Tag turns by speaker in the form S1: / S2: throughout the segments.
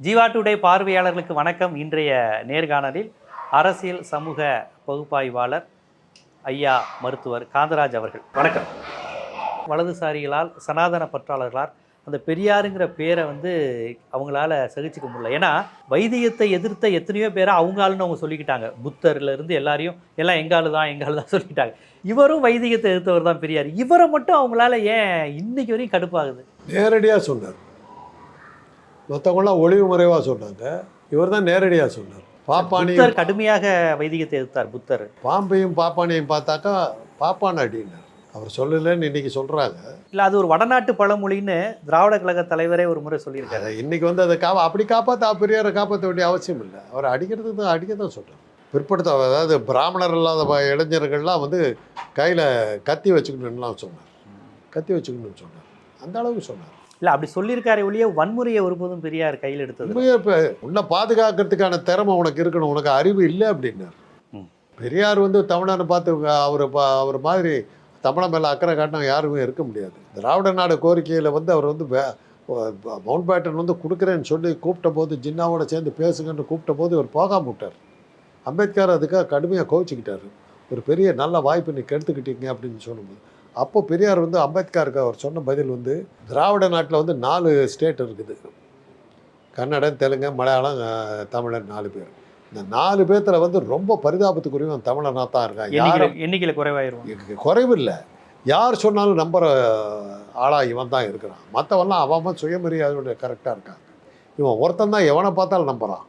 S1: Jeeva today பார்வையாளர்களுக்கு வணக்கம். இன்றைய நேர்காணலில் அரசியல் சமூக பகுப்பாய்வாளர் ஐயா மருத்துவர் காந்தராஜ் அவர்கள். வணக்கம். வலதுசாரிகளால் சனாதன பற்றாளர்களால் அந்த பெரியாருங்கிற பேரை வந்து அவங்களால சகிச்சுக்க முடியல. ஏன்னா வைத்தியத்தை எதிர்த்த எத்தனையோ பேரை அவங்க ஆளுன்னு அவங்க சொல்லிக்கிட்டாங்க. புத்தர்ல இருந்து எல்லாரையும் எல்லாம் எங்காலு தான் எங்காலு தான் சொல்லிக்கிட்டாங்க. இவரும் வைத்தியத்தை எதிர்த்தவர் தான் பெரியார். இவரை மட்டும் அவங்களால ஏன் இன்னைக்கு வரையும் கடுப்பாகுது?
S2: நேரடியாக சொன்னார் மற்றவங்களாம் ஒளிவு மறைவாக சொன்னாங்க. இவர் தான் நேரடியாக சொன்னார்
S1: புத்தர் கடுமையாக வைதிகத்தை எதிர்த்தார் புத்தர்.
S2: பாம்பையும் பாப்பானையும் பார்த்தாக்கா பாப்பான் அடினார். அவர் சொல்லலைன்னு இன்னைக்கு சொல்கிறாங்க
S1: இல்ல அது ஒரு வடநாட்டு பழமொழின்னு திராவிட கழக தலைவரே ஒரு முறை சொல்லியிருக்காரு.
S2: இன்னைக்கு வந்து அதை காப்பா அப்படி காப்பாற்ற பெரியாரை காப்பாற்ற வேண்டிய அவசியம் இல்லை. அவர் அடிக்கிறதுக்கு தான் அடிக்க தான் சொல்கிறார் பிற்படுத்த அதாவது பிராமணர் இல்லாத இளைஞர்கள்லாம் வந்து கையில் கத்தி வச்சுக்கணும்லாம் சொன்னார். கத்தி வச்சுக்கணும்னு சொன்னார். அந்த அளவுக்கு சொன்னார்.
S1: இல்ல அப்படி சொல்லியிருக்காரே ஒழிய வன்முறையை ஒருபோதும் பெரியார் கையில் எடுத்தது
S2: இப்போ உன்னை பாதுகாக்கிறதுக்கான திறமை உனக்கு இருக்கணும் உனக்கு அறிவு இல்லை அப்படின்னார். பெரியார் வந்து தமிழனை பார்த்து அவர் அவர் மாதிரி தமிழன் மேலே அக்கறை காட்டினா யாருமே இருக்க முடியாது. திராவிட நாடு கோரிக்கையில் வந்து அவர் வந்து மவுண்ட் பேட்டன் வந்து கொடுக்குறேன்னு சொல்லி கூப்பிட்ட போது ஜின்னாவோட சேர்ந்து பேசுங்கன்னு கூப்பிட்ட போது இவர் போகாம விட்டார். அம்பேத்கர் அதுக்காக கடுமையாக கோவிச்சுக்கிட்டாரு. ஒரு பெரிய நல்ல வாய்ப்பு நீ கெடுத்துக்கிட்டீங்க அப்படின்னு சொல்லும்போது. அப்போ பெரியார் வந்து அம்பேத்கருக்கு அவர் சொன்ன பதில் வந்து திராவிட நாட்டில் வந்து நாலு ஸ்டேட் இருக்குது. கன்னடம் தெலுங்கு மலையாளம் தமிழன் நாலு பேர். இந்த நாலு பேர்த்துல வந்து ரொம்ப பரிதாபத்துக்குரியவன் தமிழனாக தான் இருக்கான் யாரும்
S1: எண்ணிக்கையில குறைவாயிருவோம்
S2: இங்க குறைவு இல்லை யார் சொன்னாலும் நம்புற ஆளா இவன் தான் இருக்கிறான். மற்றவன்லாம் அவன் சுயமரியாதையோட கரெக்டாக இருக்காங்க இவன் ஒருத்தன் தான் எவனை பார்த்தாலும் நம்புறான்.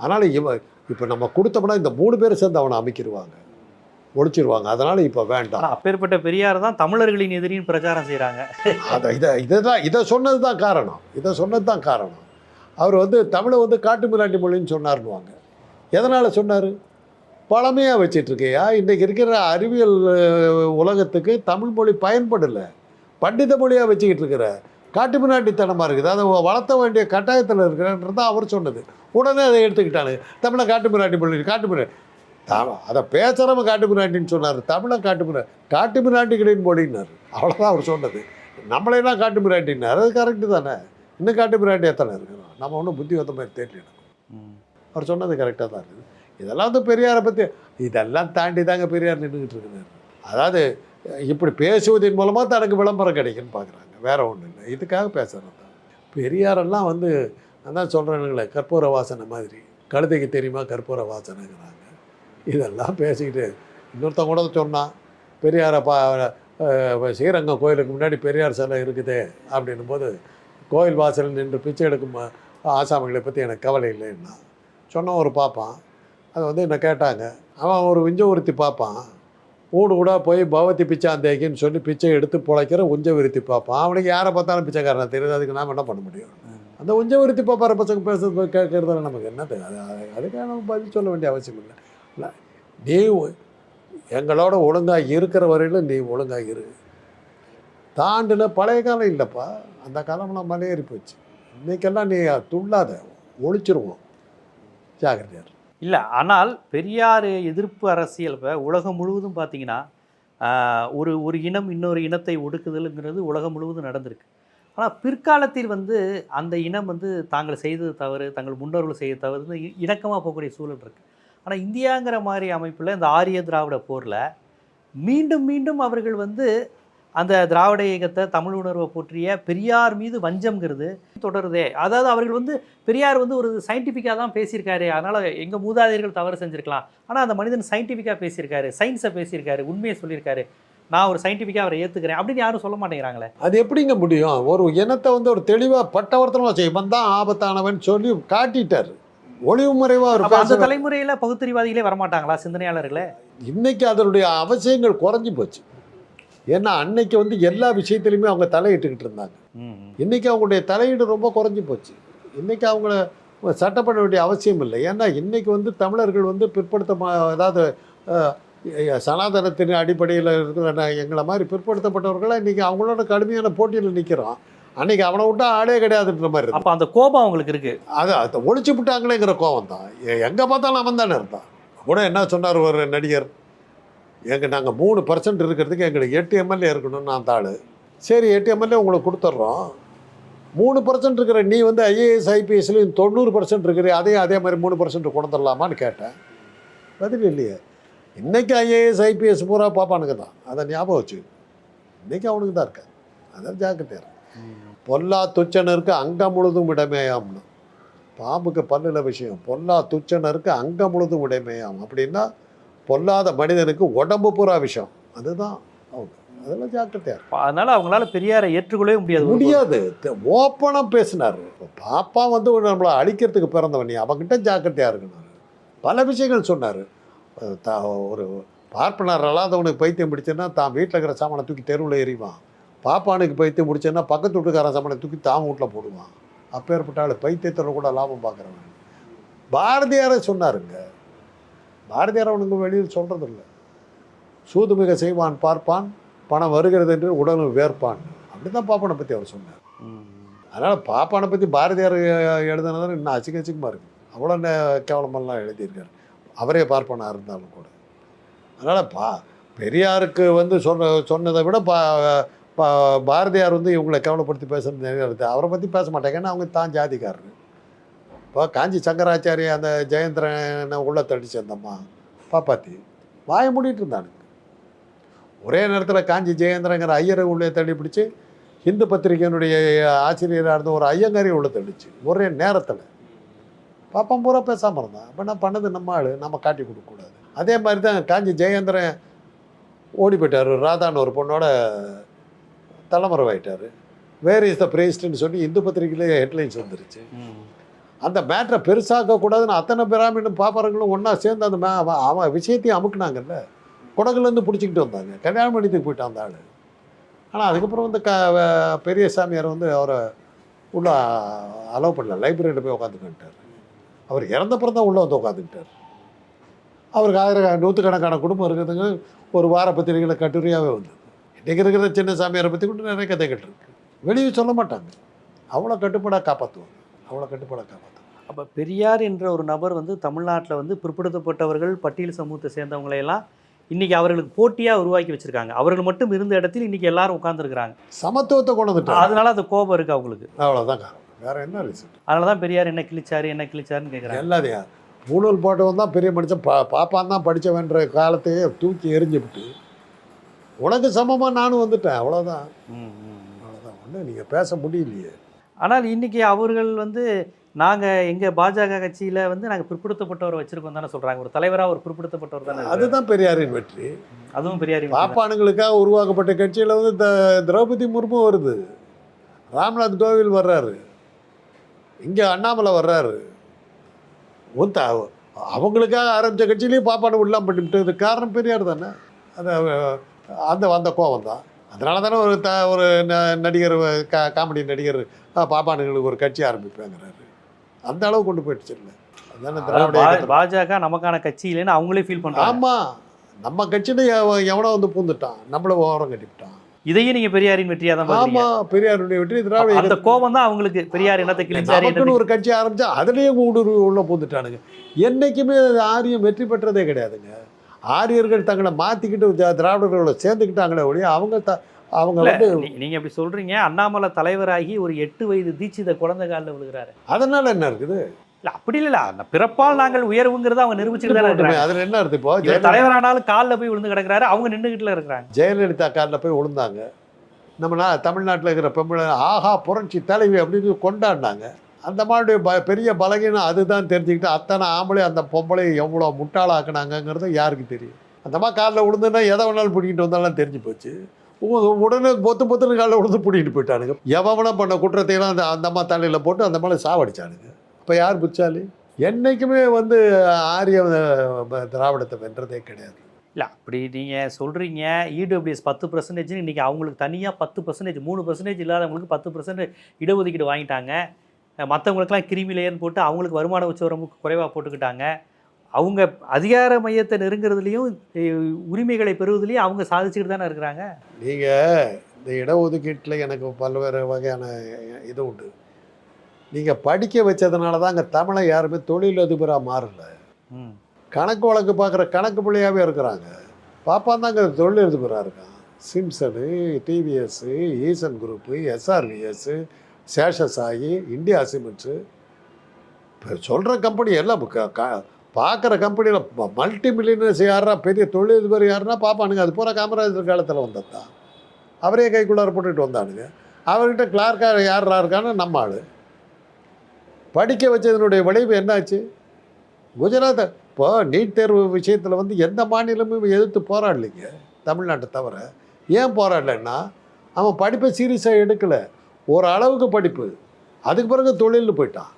S2: அதனால் இவன் இப்போ நம்ம கொடுத்தோம்னா இந்த மூணு பேர் சேர்ந்து அவனை அமைக்கிடுவாங்க ஒழிச்சிருவாங்க அதனால் இப்போ வேண்டாம்.
S1: அப்பேற்பட்ட பெரியார் தான் தமிழர்களின் எதிரின்னு பிரச்சாரம் செய்றாங்க.
S2: அதை இதை இதை தான் இதை சொன்னது தான் காரணம். இதை சொன்னது தான் காரணம். அவர் வந்து தமிழை வந்து காட்டு மிராண்டி மொழின்னு சொன்னார்னுவாங்க எதனால் சொன்னார்? பழமையாக வச்சிட்ருக்கையா? இன்றைக்கி இருக்கிற அறிவியல் உலகத்துக்கு தமிழ் மொழி பயன்படலை. பண்டித மொழியாக வச்சுக்கிட்டு இருக்கிற காட்டு மிராண்டித்தனமாக இருக்குது. அதை வளர்த்த வேண்டிய கட்டாயத்தில் இருக்கிறன்றது தான் அவர் சொன்னது. உடனே அதை எடுத்துக்கிட்டானுங்க தமிழை காட்டு மிராண்டி மொழி காட்டு மிராண்டி தாம அதை பேசுகிறவன் காட்டு மிராண்டின்னு சொன்னார் தமிழை காட்டு மிரா காட்டு மிராண்டிகளின் மொழின்னார் அவ்வளோதான் அவர் சொன்னது. நம்மளையெல்லாம் காட்டு மிராண்டினார் அது கரெக்டு தானே? இன்னும் காட்டு மிராண்டி எத்தனை இருக்கிறோம்? நம்ம ஒன்றும் புத்தி வந்த மாதிரி தெரியல
S1: ம்.
S2: அவர் சொன்னது கரெக்டாக தான் இருக்குது. இதெல்லாம் வந்து பெரியாரை பற்றி இதெல்லாம் தாண்டி தாங்க பெரியார் நின்றுக்கிட்டு இருக்கிறார். அதாவது இப்படி பேசுவதன் மூலமாக தனக்கு விளம்பரம் கிடைக்குன்னு பார்க்குறாங்க வேற ஒன்றும் இல்லை. இதுக்காக பேசுகிறது தான். பெரியாரெல்லாம் வந்து நான் தான் சொல்கிறேனுங்களே கற்பூர வாசனை மாதிரி. கழுதைக்கு தெரியுமா கற்பூர வாசனைங்கிறாங்க இதெல்லாம் பேசிக்கிட்டு இன்னொருத்தன் கூட சொன்னான் பெரியாரை பா ஸ்ரீரங்கம் கோயிலுக்கு முன்னாடி பெரியார் சிலை இருக்குது அப்படின்னும் போது கோயில் வாசலில் நின்று பிச்சை எடுக்கும் ஆசாமிகளை பற்றி எனக்கு கவலை இல்லைன்னா சொன்ன ஒரு பார்ப்பான் அதை வந்து என்னை கேட்டாங்க. அவன் ஒரு விஞ்ச உறுத்தி பார்ப்பான் ஊடு கூட போய் பவதி பிச்சாந்தேகின்னு சொல்லி பிச்சை எடுத்து பிழைக்கிற உஞ்ச விருத்தி பார்ப்பான் அவனுக்கு யாரை பார்த்தாலும் பிச்சைக்காரனை தெரியுது. அதுக்கு நாம் என்ன பண்ண முடியும்? அந்த உஞ்ச விருத்தி பார்ப்பார பசங்க பேசுறது கேட்கறதுல நமக்கு என்னது? தெரியாது அது- அதுக்காக நம்ம பதில் சொல்ல வேண்டிய அவசியம் இல்லை. இல்லை. நீ எங்களோட ஒழுங்காக இருக்கிற வரையிலும் நீ ஒழுங்காக இரு. தாண்டின பழைய காலம் இல்லைப்பா. அந்த காலம்லாம் மலையேறி போச்சு. இன்னைக்கெல்லாம் நீ துள்ளாத. ஒழிச்சிருவோம். ஜாகிரதையார்
S1: இல்லை ஆனால் பெரியார் எதிர்ப்பு அரசியல் இப்போ உலகம் முழுவதும் பார்த்தீங்கன்னா ஒரு ஒரு இனம் இன்னொரு இனத்தை ஒடுக்குதலுங்கிறது உலகம் முழுவதும் நடந்திருக்கு. ஆனால் பிற்காலத்தில் வந்து அந்த இனம் வந்து தாங்கள் செய்தது தவறு தங்கள் முன்னோர்கள் செய்த தவறு இணக்கமாக போகக்கூடிய சூழல் இருக்குது ஆனால் இந்தியாங்கிற மாதிரி அமைப்பில் இந்த ஆரிய திராவிட போரில் மீண்டும் மீண்டும் அவர்கள் வந்து அந்த திராவிட இயக்கத்தை தமிழ் உணர்வை போற்றிய பெரியார் மீது வஞ்சம்ங்கிறது தொடருதே. அதாவது அவர்கள் வந்து பெரியார் வந்து ஒரு சயின்டிஃபிக்காக தான் பேசியிருக்காரு. அதனால் எங்கள் மூதாதையர்கள் தவறு செஞ்சுருக்கலாம். ஆனால் அந்த மனிதன் சயின்டிஃபிக்காக பேசியிருக்காரு. சயின்ஸை பேசியிருக்காரு. உண்மையை சொல்லியிருக்காரு. நான் ஒரு சயின்டிஃபிக்காக அவரை ஏற்றுக்கிறேன் அப்படின்னு யாரும் சொல்ல மாட்டேங்கிறாங்களே?
S2: அது எப்படிங்க முடியும்? ஒரு இனத்தை வந்து ஒரு தெளிவாக பட்டவர்த்தனம் செய்வன் தான் ஆபத்தானவன் சொல்லி காட்டிட்டார். ஒளிவு மறைவாக
S1: அப்ப அந்த தலைமுறையில் பகுத்தறிவாதிகளே வரமாட்டாங்களா சிந்தனையாளர்களே?
S2: இன்னைக்கு அதனுடைய அவசியங்கள் குறைஞ்சி போச்சு. ஏன்னா அன்னைக்கு வந்து எல்லா விஷயத்துலையுமே அவங்க தலையிட்டுக்கிட்டு இருந்தாங்க. இன்னைக்கு அவங்களுடைய தலையீடு ரொம்ப குறைஞ்சி போச்சு. இன்னைக்கு அவங்கள சட்டை பண்ண வேண்டிய அவசியம் இல்லை. ஏன்னா இன்னைக்கு வந்து தமிழர்கள் வந்து பிற்படுத்த அதாவது அஹ், சனாதனத்தின் அடிப்படையில் இருக்கிற எங்களை மாதிரி பிற்படுத்தப்பட்டவர்களாம் இன்னைக்கு அவங்களோட கடுமையான போட்டியில் நிற்கிறோம் அன்னைக்கு அவனை விட்டா ஆளே கிடையாதுன்ற மாதிரி
S1: அப்போ அந்த கோபம் அவங்களுக்கு இருக்கு.
S2: அது அதை ஒழிச்சு விட்டாங்களேங்கிற கோவம் தான். எங்கே பார்த்தாலும் அவன் தானே இருந்தான். கூட என்ன சொன்னார் ஒரு நடிகர்? எங்க நாங்கள் மூணு பர்சன்ட் இருக்கிறதுக்கு எங்களுக்கு எட்டு எம்எல்ஏ இருக்கணும்னு அந்த ஆள். சரி எட்டு எம்எல்ஏ உங்களுக்கு கொடுத்துட்றோம். மூணு பர்சன்ட் இருக்கிற நீ வந்து ஐஏஎஸ் ஐபிஎஸ்லையும் தொண்ணூறு பர்சன்ட் இருக்கிற அதையும் அதே மாதிரி மூணு பர்சன்ட் கொண்டுடலாமான்னு கேட்டேன். பதில் இல்லையே. இன்னைக்கு ஐஏஎஸ் ஐபிஎஸ் பூரா பாப்பானுங்க தான். அதை ஞாபகம் வச்சு இன்னைக்கு அவனுக்கு தான் இருக்க அதான் ஜாக்கிரதையா இரு. பொல்லா துச்சனருக்கு அங்கம் முழுதும் விடமேயாம்னு பாம்புக்கு பல்லுல விஷயம். பொல்லா துச்சனருக்கு அங்கம் முழுதும் விடமேயாம் அப்படின்னா பொல்லாத மனிதனுக்கு உடம்பு பூரா விஷயம் அதுதான் அவங்க. அதெல்லாம் ஜாக்கிரதையா இரு.
S1: அதனால அவங்களால பெரியாரை ஏற்றுக்கொள்ளவே முடியாது
S2: முடியாது. ஓப்பனாக பேசினார். பாப்பா வந்து நம்மளை அழிக்கிறதுக்கு பிறந்தவன். நீ அவன்கிட்ட ஜாக்கிரதையாக இருக்கணும் பல விஷயங்கள் சொன்னார். ஒரு பார்ப்பனர் அல்லாதவனுக்கு பைத்தியம் பிடிச்சேன்னா தான் வீட்டில் இருக்கிற சாமானை தூக்கி தெருவில் எறிவான். பாப்பானுக்கு பைத்தியம் முடிச்சேன்னா பக்கத்து வீட்டுக்காரன் சம்பளம் தூக்கி தான் வீட்டில் போடுவான். அப்பேற்பட்ட ஆள் பைத்தியத்தில் கூட லாபம் பார்க்குறவன். பாரதியாரை சொன்னாருங்க. பாரதியார் அவனுங்க வெளியில் சொல்கிறதில்ல சூதுமிக செய்வான் பார்ப்பான் பணம் வருகிறது என்று உடலும் வேர்ப்பான். அப்படி தான் பாப்பானை பற்றி அவர் சொன்னார். அதனால் பாப்பானை பற்றி பாரதியார் எழுதுனதான் இன்னும் அச்சிக்க அச்சிக்கமாக இருக்குது அவ்வளோ கேவலமெல்லாம் எழுதியிருக்காரு. அவரே பார்ப்பனாக இருந்தாலும் கூட. அதனால் பா பெரியாருக்கு வந்து சொன்ன சொன்னதை விட பா பாரதியார் வந்து இவங்களை கவலைப்படுத்தி பேசுகிறது நிறைய இருக்குது அவரை பற்றி பேச மாட்டாங்க. ஏன்னா அவங்க தான் ஜாதிக்காரர். இப்போ காஞ்சி சங்கராச்சாரிய அந்த ஜெயந்திரனை உள்ள தடிச்சு அந்த அம்மா பாப்பாத்தி வாய மூடிட்டு இருந்தானுங்க. ஒரே நேரத்தில் காஞ்சி ஜெயந்திரங்கிற ஐயரை உள்ளே தள்ளி பிடிச்சி ஹிந்து பத்திரிகையினுடைய ஆசிரியராக இருந்த ஒரு ஐயங்காரி உள்ள தள்ளிச்சு. ஒரே நேரத்தில். பாப்பம் பூரா பேசாமல் இருந்தான். அப்போ நான் பண்ணது நம்ம ஆள். நம்ம காட்டி கொடுக்கக்கூடாது அதே மாதிரி தான் காஞ்சி ஜெயேந்திரன் ஓடி போயிட்டார். ராதான்னு ஒரு பொண்ணோட தலைமறைவாயிட்டார். வேர் இஸ் த பிரேஸ்ட்னு சொல்லி இந்து பத்திரிகையிலே ஹெட்லைன்ஸ் வந்துருச்சு. அந்த மேட்ரை பெருசாக்க கூடாதுன்னு அத்தனை பிராமினும் பாப்பாரங்களும் ஒன்றா சேர்ந்து அந்த மே அவன் விஷயத்தையும் அமுக்குனாங்கல்ல. குடகுலேருந்து பிடிச்சிக்கிட்டு வந்தாங்க. கல்யாணம் பண்ணிட்டு போயிட்டான் அந்த ஆள். ஆனால் அதுக்கப்புறம் வந்து க பெரிய சாமியார் வந்து அவரை உள்ள அலோவ் பண்ணல. லைப்ரரியில் போய் உட்காந்துக்கிட்டார் அவர் இறந்தப்புறம் தான் உள்ளே வந்து உட்காந்துக்கிட்டார் அவருக்கு ஆயிரம் நூற்றுக்கணக்கான குடும்பம் இருக்குதுங்க. ஒரு வார பத்திரிகையில் கட்டுரையாகவே வந்தது இன்றைக்கி இருக்கிற சின்ன சாமியாரை பற்றி கூட நிறைய கதைகள் இருக்கு. வெளியே சொல்ல மாட்டாங்க. அவ்வளோ கட்டுப்பாடாக காப்பாற்றுவாங்க அவ்வளோ கட்டுப்பாடாக காப்பாற்றுவாங்க
S1: அப்ப பெரியார் என்ற ஒரு நபர் வந்து தமிழ்நாட்டில் வந்து பிற்படுத்தப்பட்டவர்கள் பட்டியல் சமூகத்தை சேர்ந்தவங்களை எல்லாம் இன்னைக்கு அவர்களுக்கு போட்டியா உருவாக்கி வச்சிருக்காங்க. அவர்கள் மட்டும் இருந்த இடத்தில் இன்னைக்கு எல்லாரும் உட்கார்ந்துருக்காங்க
S2: சமத்துவத்தை கொண்டு வந்துட்டாங்க
S1: அதனால அந்த கோபம் இருக்கு அவங்களுக்கு.
S2: அவ்வளோதான் காரணம். வேற என்ன ரீசன்
S1: அதனால தான் பெரியார் என்ன கிழிச்சாரு என்ன கிழிச்சாருன்னு கேட்குறாங்க
S2: எல்லாத்தையும் பூணூல் போட்டவன் தான் பெரிய மனுஷன். பா பாப்பான் தான் படித்தவன்ற காலத்தையே தூக்கி எரிஞ்சுவிட்டு உனக்கு சமமாக நானும் வந்துட்டேன். அவ்வளோதான் அவ்வளோதான் ஒன்றும் நீங்கள் பேச முடியலையே.
S1: ஆனால் இன்னைக்கு அவர்கள் வந்து நாங்க எங்க பாஜக கட்சியில வந்து நாங்க பிற்படுத்தப்பட்டவரை வச்சிருக்கோம் தானே சொல்றாங்க. ஒரு தலைவரா ஒரு பிற்படுத்தப்பட்டவர் தானே.
S2: அதுதான் பெரியாரின் வெற்றி.
S1: அதுவும் பெரியார் வெற்றி தான்.
S2: பாப்பானுங்களுக்காக உருவாக்கப்பட்ட கட்சியில் வந்து த திரௌபதி முர்மு வருது. ராம்நாத் கோவில் வர்றாரு. இங்கே அண்ணாமலை வர்றாரு. உன் த அவங்களுக்காக ஆரம்பித்த கட்சியிலையும் பாப்பானு உள்ளாம பண்ணிவிட்டு காரணம் பெரியார் தானே. அது அந்த அந்த கோவம் தான் அதனால தானே ஒரு த ஒரு ந- நடிகர் கா காமெடி நடிகர் பாப்பானுங்களுக்கு ஒரு கட்சி ஆரம்பிப்பேங்கிறாரு. அந்த அளவு கொண்டு போயிடுச்சு இல்லை. அதுதானே திராவிட
S1: பாஜக நமக்கான கட்சி இல்லைன்னு அவங்களே ஃபீல் பண்றாங்க.
S2: ஆமா. நம்ம கட்சியில எவ- எவனோ வந்து பூந்துட்டான் நம்மள ஓரம் கட்டிவிட்டான்.
S1: இதையும் நீங்க பெரியாரின் வெற்றியா தான்
S2: ஆமா. பெரியாருடைய வெற்றி திராவிட
S1: அந்த கோபம் தான் அவங்களுக்கு பெரியார் என்னத்தை கிழிச்சாரு
S2: ஒரு கட்சி ஆரம்பிச்சா அதுலயே ஊடுருவி உள்ள பூந்துட்டானுங்க என்னைக்குமே ஆரியம் வெற்றி பெற்றதே கிடையாதுங்க. ஆரியர்கள் தங்களை மாத்திக்கிட்டு தி- திராவிடர்களோட சேர்ந்துக்கிட்டாங்களே ஒழிய அவங்க த- அவங்க வந்து
S1: நீ- நீங்க இப்படி சொல்றீங்க. அண்ணாமலை தலைவராகி ஒரு எட்டு வயது தீட்சித குழந்தை காலில் விழுகிறாரு.
S2: அதனால என்ன இருக்குது?
S1: இல்ல அப்படி இல்ல அந்த பிறப்பால் நாங்கள் உயர்வுங்கிறத அவங்க நிரூபிச்சுட்டு
S2: அதுல என்ன இருக்கு இப்போ?
S1: தலைவரானாலும் காலில் போய் விழுந்து கிடக்குறாரு. அவங்க நின்றுகிட்டுல இருக்கிறாங்க.
S2: ஜெயலலிதா காலில் போய் விழுந்தாங்க. நம்ம தமிழ்நாட்டில் இருக்கிற பெண்களை ஆஹா புரட்சி தலைவி அப்படின்னு கொண்டாடினாங்க. அந்த மாதிரி ப பெரிய பலகீனம் அதுதான் தெரிஞ்சுக்கிட்டு அத்தனை ஆம்பளை அந்த பொம்பளை எவ்வளோ முட்டாளாக்குனாங்கங்கிறது யாருக்கு தெரியும்? அந்த மாதிரி காலில் விழுந்துன்னா எதை வேணாலும் பிடிக்கிட்டு வந்தாலும் தெரிஞ்சு போச்சு. உ- உடனே பொத்து பொத்துன்னு காலில் விழுந்து பிடிக்கிட்டு போயிட்டானுங்க. எவன பண்ண குற்றத்தையெல்லாம் அந்த அந்த அம்மா தலையில் போட்டு அந்த மாதிரி சாவடிச்சானுங்க. இப்போ யார் புச்சாலி என்றைக்குமே வந்து ஆரிய திராவிடத்தை வென்றதே கிடையாது.
S1: இல்லை அப்படி நீங்கள் சொல்கிறீங்க இடபிள்யூஎஸ் பத்து பர்சன்டேஜ்னு இன்றைக்கி அவங்களுக்கு தனியாக பத்து பர்சன்டேஜ் மூணு பர்சன்டேஜ் இல்லாதவங்களுக்கு பத்து பர்சன்டேஜ் இடஒதுக்கீடு வாங்கிட்டாங்க. மற்றவங்களுக்குலாம் கிருமி லேயர்னு போட்டு அவங்களுக்கு வருமான உச்சவரம்பு குறைவாக போட்டுக்கிட்டாங்க. அவங்க அதிகார மையத்தை நெருங்குறதுலையும் உரிமைகளை பெறுவதுலையும் அவங்க சாதிச்சுக்கிட்டு தானே இருக்கிறாங்க?
S2: நீங்கள் இந்த இடஒதுக்கீட்டில் எனக்கு பல்வேறு வகையான இது உண்டு. நீங்கள் படிக்க வச்சதுனால தான் அங்கே தமிழை யாருமே தொழிலதிபராக மாறல.
S1: ம்.
S2: கணக்கு வழக்கு பார்க்குற கணக்கு பிள்ளையாகவே இருக்கிறாங்க. பாப்பான் தான் அங்கே தொழிலதிபராக இருக்கான். சிம்சனு டிவிஎஸ்ஸு ஈசன் குரூப்பு எஸ்ஆர்விஎஸ்ஸு சேஷஸ் ஆகி இந்தியா சிமெண்ட்ஸு இப்போ சொல்கிற கம்பெனி எல்லாம் க- க- பார்க்குற கம்பெனியில் மல்டி மில்லியனர்ஸ் யாரா பெரிய தொழிலதிபர் யாருன்னா பார்ப்பானுங்க அது பூரா காமராஜர் காலத்தில் வந்தது தான் அவரே கைக்குள்ளார போட்டுட்டு வந்தானுங்க அவர்கிட்ட கிளார்க்காக யாரா இருக்கான்னு நம்ம ஆள் படிக்க வச்சதனுடைய விளைவு என்னாச்சு குஜராத் இப்போ நீட் தேர்வு விஷயத்தில் வந்து எந்த மாநிலமும் எதிர்த்து போராடலைங்க தமிழ்நாட்டை தவிர ஏன் போராடலைன்னா அவன் படிப்பை சீரியஸாக எடுக்கலை ஒரு அளவுக்கு படிப்பு. அதுக்கு பிறகு தொழிலில் போயிட்டான்.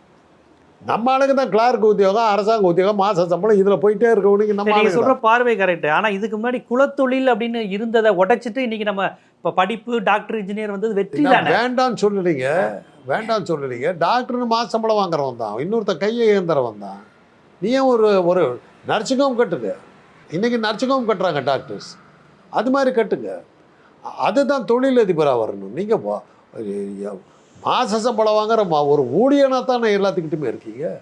S2: நம்ம ஆளுங்க தான் கிளார்க் உத்தியோகம் அரசாங்க உத்தியோகம் மாத சம்பளம் இதில் போயிட்டே இருக்கவனுக்கு நம்ம
S1: நீங்க
S2: ஆளுங்க
S1: சொல்ற
S2: தான்.
S1: பார்வை கரெக்ட் ஆனா இதுக்கு முன்னாடி குலத்தொழில் அப்படின்னு இருந்ததை உடைச்சிட்டு இன்னைக்கு நம்ம இப்ப படிப்பு டாக்டர் இன்ஜினியர் வந்தது வெற்றி
S2: வேண்டான்னு சொல்லலைங்க. வேண்டான்னு சொல்லலைங்க. டாக்டர்னு மாத சம்பளம் வாங்குறவன் தான். இன்னொருத்த கையை ஏந்திரவன் தான். நீ ஏன் ஒரு ஒரு நர்சிங் ஹோம் கட்டுங்க. இன்றைக்கி நர்சிங் ஹோம் கட்டுறாங்க டாக்டர்ஸ் அது மாதிரி கட்டுங்க. அதுதான் தொழிலதிபராக வரணும். நீங்கள் மாத சம்பளம் வாங்குற மா- ஒரு ஊழியனாக தானே எல்லாத்துக்கிட்டுமே இருக்கீங்க.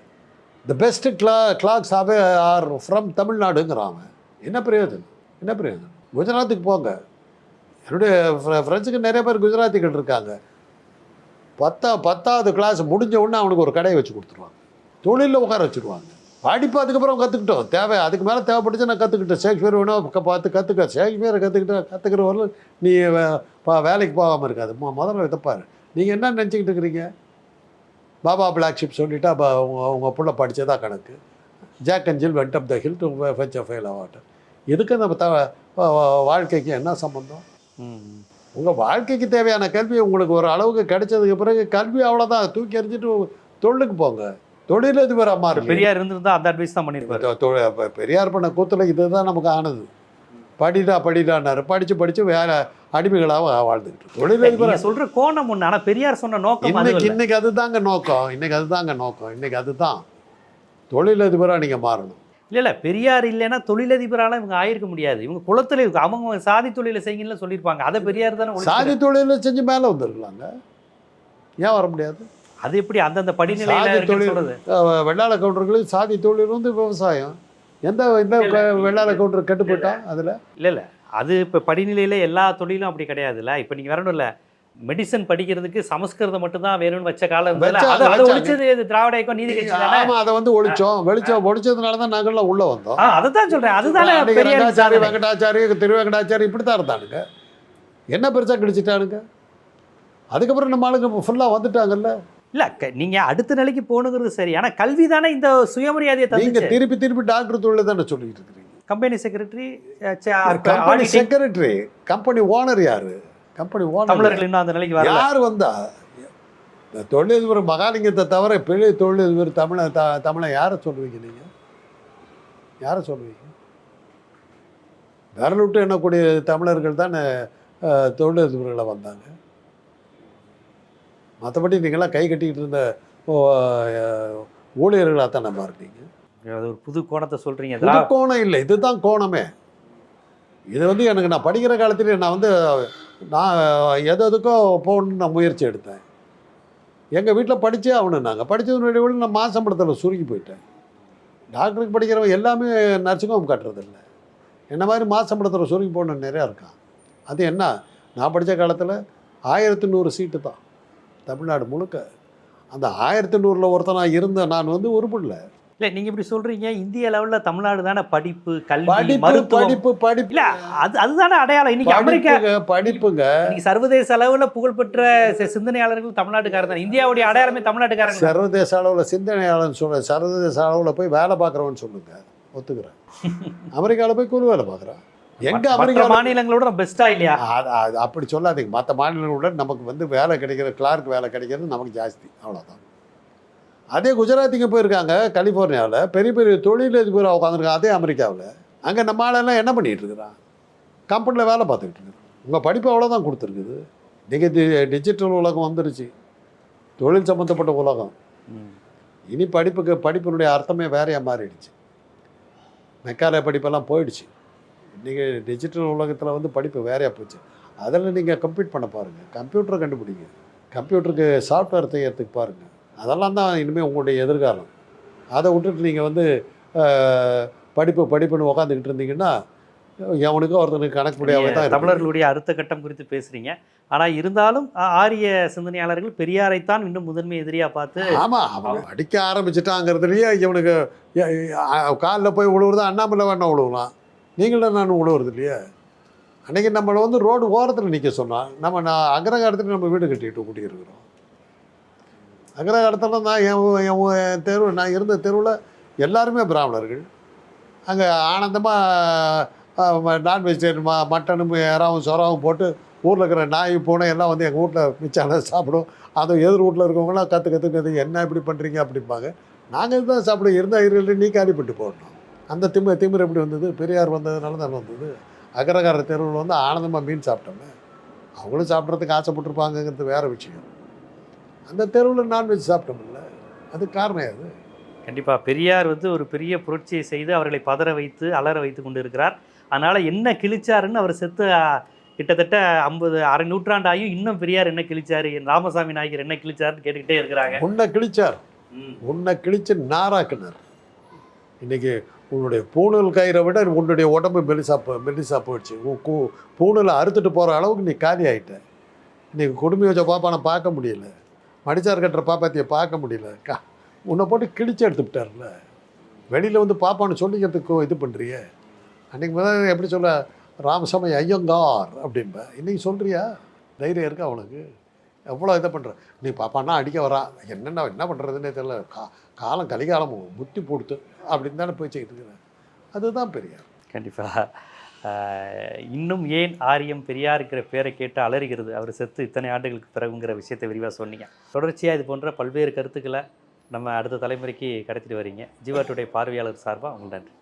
S2: த பெஸ்ட் கிளா கிளாக்ஸ் அவே ஆர் ஃப்ரம் தமிழ்நாடுங்கிறாங்க அவன் என்ன பிரயோஜனம்? என்ன பிரயோஜனம்? குஜராத்துக்கு போங்க. என்னுடைய ஃப்ரெண்ட்ஸுக்கு நிறைய பேர் குஜராத்திகள் இருக்காங்க. பத்தா பத்தாவது கிளாஸ் முடிஞ்ச உடனே அவனுக்கு ஒரு கடையை வச்சு கொடுத்துருவாங்க. தொழிலில் உட்கார வச்சுருவாங்க. படிப்பு அதுக்கப்புறம் கற்றுக்கிட்டோம் தேவை அதுக்கு மேலே தேவைப்பட்டுச்சு நான் கற்றுக்கிட்டேன் ஷேக்ஸ்பியர் வேணும் பார்த்து கற்றுக்க ஷேக்ஸ்பியரை கற்றுக்கிட்ட கற்றுக்கிற வரல நீ பா- வேலைக்கு போகாமல் இருக்காது. மொ- முதல்ல தப்பாரு நீங்கள் என்ன நினச்சிக்கிட்டு இருக்கிறீங்க? பாபா பிளாக் ஷிப் சொல்லிட்டா பா உங்கள் உங்கள் பிள்ளை படித்ததா கணக்கு? Jack and Jill went up the hill to fetch fail ஆகட்டும் இதுக்கு நம்ம த வாழ்க்கைக்கு என்ன
S1: சம்மந்தம்
S2: உங்கள் வாழ்க்கைக்கு தேவையான கல்வி உங்களுக்கு ஒரு அளவுக்கு கிடைச்சதுக்கு பிறகு கல்வி அவ்வளோதான் தூக்கி எறிஞ்சிட்டு தொழிலுக்கு போங்க. தொழிலதிபராக மாறுங்க.
S1: பெரியார் இருந்திருந்தா அந்த அட்வைஸ் தான்
S2: அப்ப பெரியார் பண்ண கூத்துல இதுதான் நமக்கு ஆனது. படிடா படிடான்னாரு படித்து படித்து வேலை அடிமைகளாக இருக்கோம். தொழிலதிபர்
S1: சொல்ற கோணம் ஒண்ணு ஆனா பெரியார் சொன்ன நோக்கம்
S2: இன்னைக்கு. இன்னைக்கு அதுதாங்க நோக்கம். இன்னைக்கு அதுதாங்க நோக்கம். இன்னைக்கு அதுதான். தொழிலதிபராக நீங்கள் மாறணும்.
S1: இல்ல இல்ல. பெரியார் இல்லைன்னா தொழிலதிபரால இவங்க ஆயிருக்க முடியாது. இவங்க குலத்துல அவங்க சாதி தொழிலை செய்யுங்கன்னு சொல்லியிருப்பாங்க. அதை பெரியார் தானே.
S2: சாதி தொழிலை செஞ்சு மேலே வந்துருக்கலாங்க. ஏன் வர முடியாது?
S1: அது எப்படி அந்தந்த படிநிலையில
S2: தொழில் வெள்ளாள கவுண்டர்களுக்கு சாதி தொழில் வந்து விவசாயம். எந்த க- வெள்ளாள கவுண்டர் கெட்டு போயிட்டா அதில்?
S1: இல்ல இல்ல. அது இப்ப படிநிலையில எல்லா தொழிலும் அப்படி கிடையாதுல்ல. இப்ப நீங்க வரணும் இல்ல மெடிசன் படிக்கிறதுக்கு சமஸ்கிருதம் மட்டும் தான் வேணும்னு வச்ச காலம் அது. ஒழிச்சது திராவிட இயக்கம் நீதி கட்சி
S2: ஆமா அதை வந்து ஒழிச்சோம். வெளிச்சம் ஒழிச்சதுனால தான் நாங்கள்லாம் உள்ள வந்தோம்.
S1: ஆ, அதைத்தான் சொல்றேன். அதுதானே சாதனை.
S2: வெங்கடாச்சாரி திருவெங்கடாச்சாரி இப்படி தான் இருந்தானுங்க. என்ன பெருசா கிழிச்சிட்டானுங்க? அதுக்கப்புறம் நம்ம ஆளுங்க ஃபுல்லாக வந்துட்டாங்கல்ல.
S1: இல்ல நீங்க அடுத்த நிலைக்கு போகணுங்கிறது சரி. ஆனா கல்வி தானே இந்த சுயமரியாதையை
S2: நீங்க திருப்பி திருப்பி டாக்டர் தொழில் தானே சொல்லிட்டு இருக்கிறீங்க.
S1: Company secretary
S2: company secretary company owner யாரு? கம்பெனி ஓனர்
S1: தமிழர்கள் இன்னும் அந்த நிலைக்கு வரல.
S2: யார் வந்தா? தொழிலதிபர் மகாலிங்கத்தை தவிர பெரிய தொழிலதிபர் தமிழ த தமிழை யாரை சொல்லுவீங்க நீங்க? யாரை சொல்லுவீங்க? விரல் விட்டு எண்ணக்கூடிய தமிழர்கள் தானே அஹ், தொழிலதிபர்களாக வந்தாங்க. மற்றபடி நீங்களாம் கை கட்டிக்கிட்டு இருந்த ஊழியர்களாக தான் நம்ம இருந்தீங்க
S1: அது ஒரு புது கோணத்தை சொல்றீங்க.
S2: இது
S1: திரா-
S2: கோணம் இல்லை. இதுதான் கோணமே. இது வந்து எனக்கு நான் படிக்கிற காலத்துல நான் வந்து நான் எது எதுக்கோ போகணும்னு நான் முயற்சி எடுத்தேன். எங்கள் வீட்டில் படித்தே ஆகணும். நாங்கள் படித்ததனுடைய விட நான் மாசம்பளத்தில் சுருங்கி போயிட்டேன். டாக்டருக்கு படிக்கிறவன் எல்லாமே நர்சிங் ஹோம் கட்டுறதில்ல. என்ன மாதிரி மாசம்பளத்தில் சுருங்கி போகணும் நிறையா இருக்கான். அது என்ன? நான் படித்த காலத்தில் ஆயிரத்தி நூறு சீட்டு தான். தமிழ்நாடு முழுக்க. அந்த ஆயிரத்தி நூறில் ஒருத்தனாக இருந்த நான் வந்து உருப்பிடல.
S1: இல்ல நீங்க இப்படி சொல்றீங்க. இந்திய லெவல்ல தமிழ்நாடு தானே படிப்பு கல்வி
S2: படிப்பு
S1: மருத்துவம்.
S2: படிப்பு
S1: இல்ல அது அதுதானே அடையாளம். இன்னைக்கு அமெரிக்கா
S2: படிப்புங்க.
S1: இன்னைக்கு சர்வதேச அளவுல புகழ்பெற்ற சிந்தனையாளர்கள் தமிழ்நாட்டுக்காரர் தான். இந்தியாவுடைய அடையாளமே தமிழ்நாட்டுக்காரங்க தான்.
S2: சர்வதேச அளவில் சிந்தனையாளன் சொல்ல சர்வதேச அளவில் போய் வேலை பார்க்குறவன்னு சொல்லுங்க. ஒத்துக்கிறேன். அமெரிக்காவில் போய் கூலி வேலை பார்க்குறான். எங்க அமெரிக்கா
S1: மாநிலங்களோட பெஸ்டா இல்லையா?
S2: அப்படி சொல்லாதீங்க. மற்ற மாநிலங்களோட நமக்கு வந்து வேலை கிடைக்கிற கிளார்க் வேலை கிடைக்கிறது நமக்கு ஜாஸ்தி. அவ்வளோதான் அதே குஜராத்திங்க போயிருக்காங்க கலிஃபோர்னியாவில் பெரிய பெரிய தொழிலதிபராக உட்காந்துருக்காங்க அதே அமெரிக்காவில். அங்கே நம்ம ஆளெல்லாம் என்ன பண்ணிட்டு இருக்கிறான்? கம்பெனியில் வேலை பார்த்துக்கிட்டு இருக்கிறான். உங்கள் படிப்பு அவ்வளோதான் கொடுத்துருக்குது. நீங்கள் டிஜிட்டல் உலகம் வந்துருச்சு. தொழில் சம்மந்தப்பட்ட உலகம். இனி படிப்புக்கு படிப்பினுடைய அர்த்தமே வேறையாக மாறிடுச்சு. மெக்கால படிப்பெல்லாம் போயிடுச்சு. நீங்கள் டிஜிட்டல் உலகத்தில் வந்து படிப்பு வேறையாக போச்சு. அதில் நீங்கள் கம்ப்யூட் பண்ண பாருங்கள் கம்ப்யூட்டரை கண்டுபிடிங்க. கம்ப்யூட்டருக்கு சாஃப்ட்வேர் செய்யறதுக்கு பாருங்கள் அதெல்லாம் தான் இனிமேல் உங்களுடைய எதிர்காலம். அதை விட்டுட்டு நீங்கள் வந்து படிப்பு படிப்புன்னு உக்காந்துக்கிட்டு இருந்தீங்கன்னா எவனுக்கும் ஒருத்தனுக்கு கணக்கு முடியாம தான்.
S1: தமிழர்களுடைய அடுத்த கட்டம் குறித்து பேசுறீங்க. ஆனா இருந்தாலும் ஆரிய சிந்தனையாளர்கள் பெரியாரைத்தான் இன்னும் முதன்மை எதிரியா பார்த்து
S2: ஆமா அவன் அடிக்க ஆரம்பிச்சிட்டாங்கிறதுலயே இவனுக்கு காலில் போய் விழுவுறது அண்ணாமலை வேணா விழுவலாம் நீங்களும் நான் விழுவுறது இல்லையா? அன்னைக்கு நம்மளை வந்து ரோடு ஓரத்தில் நிற்க சொன்னால் நம்ம நான் அக்ரகாரத்தில் நம்ம வீடு கட்டிட்டு கூட்டியிருக்கிறோம் அக்ரகாரத்தில் நான் என் என் தெரு நான் இருந்த தெருவில் எல்லாருமே பிராமணர்கள். அங்கே ஆனந்தமாக நான்வெஜிடேரியன் மா மட்டனும் இறாவும் சொராவும் போட்டு ஊரில் இருக்கிற நாய் பூனை எல்லாம் வந்து எங்கள் வீட்டில் மிச்சான சாப்பிடும். அதுவும் எதிர் வீட்டில் இருக்கவங்களாம் கற்று கற்றுக்கிறது என்ன இப்படி பண்ணுறீங்க அப்படிம்பாங்க. நாங்கள் தான் சாப்பிடுவோம். இருந்தால் இரு நீ காலிப்பட்டு போடணும். அந்த திமிர திமிர் எப்படி வந்தது? பெரியார் வந்ததுனால தானே வந்தது. அகரகார தெருவில் வந்து ஆனந்தமாக மீன் சாப்பிட்டோமே. அவங்களும் சாப்பிட்றதுக்கு ஆசைப்பட்டிருப்பாங்கங்கிறது வேறு விஷயம். அந்த தெருவில் நான்வெஜ் சாப்பிட்டோம்ல. அது காரணம் அது
S1: கண்டிப்பா. பெரியார் வந்து ஒரு பெரிய புரட்சியை செய்து அவர்களை பதற வைத்து அலற வைத்து கொண்டு இருக்கிறார் அதனால என்ன கிழிச்சாருன்னு அவர் செத்து கிட்டத்தட்ட ஐம்பது அரை நூற்றாண்டாயும் இன்னும் பெரியார் என்ன கிழிச்சாரு ராமசாமி நாயகர் என்ன கிழிச்சாருன்னு கேட்டுக்கிட்டே இருக்கிறாங்க.
S2: உன்னை கிழிச்சார். உன்னை கிழிச்சு நாராக்குனார். இன்னைக்கு உன்னுடைய பூணல் கயிறை விட உன்னுடைய உடம்பு மெலிசா போ- மெலிசா போயிடுச்சு. உன் கூ பூணூலை அறுத்துட்டு போகிற அளவுக்கு நீ காலி ஆயிட்ட. இன்னைக்கு குடும்பி வச்ச பாப்பானை பார்க்க முடியல. மடிச்சார் கட்டுற பாப்பாத்தியை பார்க்க முடியல. கா உன்னை போட்டு கிழிச்சு எடுத்துக்கிட்டார்ல வெளியில் வந்து பாப்பான்னு சொல்லிக்கிறதுக்கு இது பண்ணுறியே அன்றைக்கி முதல்ல எப்படி சொல்ல ராமசாமி ஐயங்கார் அப்படின்ப இன்னைக்கு சொல்கிறியா தைரியம் இருக்கா அவனுக்கு எவ்வளோ இதை பண்ணுற? நீ பாப்பான்னா அடிக்க வரான் என்னென்ன என்ன பண்ணுறதுன்னே தெரியல. கா காலம் கலிகாலம் புத்தி போடுத்து அப்படின்னு தானே பேசிக்கிட்டு இருக்கிறேன் அதுதான் பெரியார்.
S1: கண்டிப்பாக இன்னும் ஏன் ஆரியம் பெரியாருங்கிற பேரை கேட்டு அலறுகிறது? அவர் செத்து இத்தனை ஆண்டுகளுக்கு பிறகுங்கிற விஷயத்தை விரிவாக சொன்னீங்க. தொடர்ச்சியாக இது போன்ற பல்வேறு கருத்துக்களை நம்ம அடுத்த தலைமுறைக்கு கடத்திட்டு வரீங்க. ஜீவா பார்வையாளர் சார்பாக உங்களுக்கு நன்றி.